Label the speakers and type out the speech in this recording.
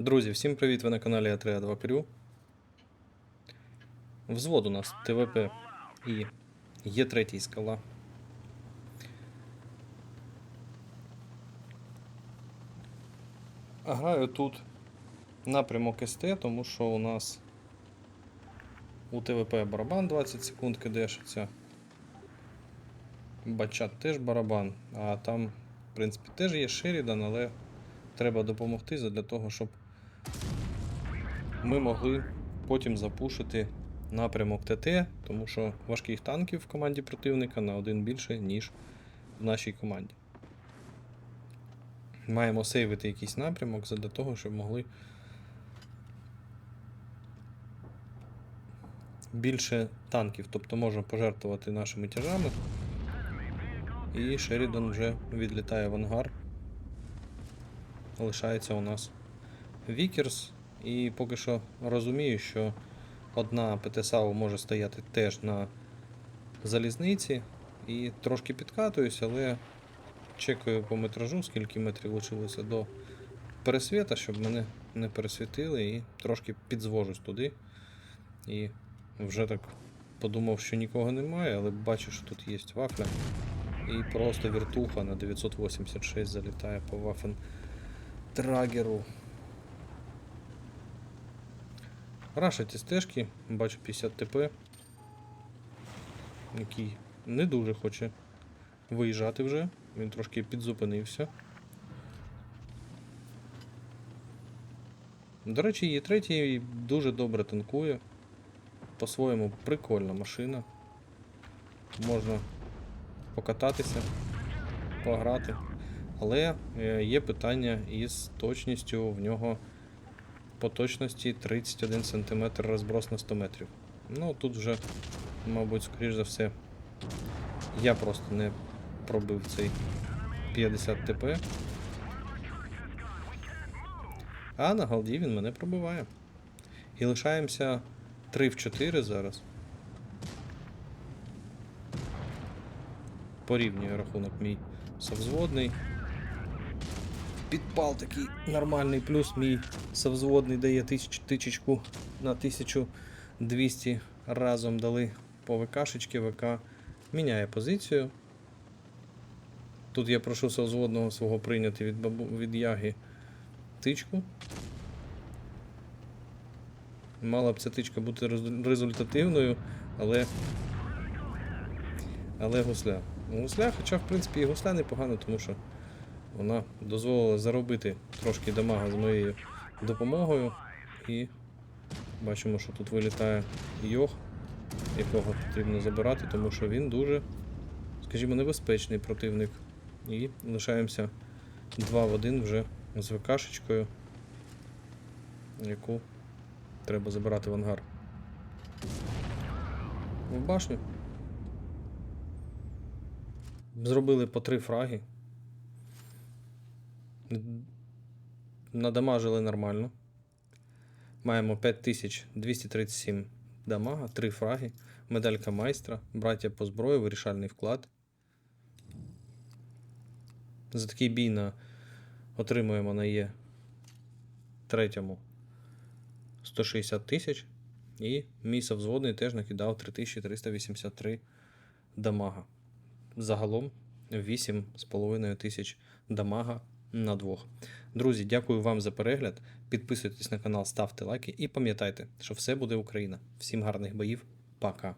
Speaker 1: Друзі, всім привіт! Ви на каналі А3 2 Крю. Взвод у нас ТВП і є третій скала. Граю тут напрямок СТ, тому що у нас у ТВП барабан 20 секунд кидешиться. Бачат теж барабан, а там, в принципі, теж є Шерідан, але треба допомогти для того, щоб ми могли потім запушити напрямок ТТ, тому що важких танків в команді противника на один більше, ніж в нашій команді. Маємо сейвити якийсь напрямок для того, щоб могли більше танків, тобто можна пожертвувати нашими тяжами. І Шерідан вже відлітає в ангар. Лишається у нас Вікерс. І поки що розумію, що одна ПТСАУ може стояти теж на залізниці. І трошки підкатуюсь, але чекаю по метражу, скільки метрів лишилося до пересвіта, щоб мене не пересвітили, і трошки підзвожусь туди. І вже так подумав, що нікого немає, але бачу, що тут є вафля. І просто віртуха на 986 залітає по вафен трагеру. Рашать стежки, бачу 50 ТП, який не дуже хоче виїжджати вже, він трошки підзупинився. До речі, є третій дуже добре танкує. По-своєму прикольна машина. Можна покататися, пограти. Але е, є питання із точністю в нього по точності 31 см розброс на 100 метрів. Ну тут вже, мабуть, скоріш за все, я просто не пробив цей 50 ТП. А на голді він мене пробиває. І лишаємося 3 в 4 зараз. Порівнює рахунок мій совзводний. Підпал такий нормальний, плюс мій совзводний дає тисяч, тичечку на 1200 разом дали по ВКшечки, ВК міняє позицію. Тут я прошу совзводного свого прийняти від, бабу, від яги тичку. Мала б ця тичка бути результативною, але. Але гусля. Гусля, хоча, в принципі, і гусля непогано, тому що вона дозволила заробити трошки дамага з моєю допомогою. І бачимо, що тут вилітає Йох, якого потрібно забирати, тому що він дуже, скажімо, небезпечний противник. І лишаємося 2 в 1 вже з ВКшечкою, яку треба забирати в ангар. В башню. Зробили по три фраги. Надамажили нормально. Маємо 5237 дамага, 3 фраги, медалька майстра, браття по зброї, вирішальний вклад. За такий бій на отримуємо на Є третьому 160 тисяч. І мій совзводний теж накидав 3383 дамага. Загалом 8,5 тисяч дамага на двох. Друзі, дякую вам за перегляд. Підписуйтесь на канал, ставте лайки і пам'ятайте, що все буде Україна. Всім гарних боїв. Пока.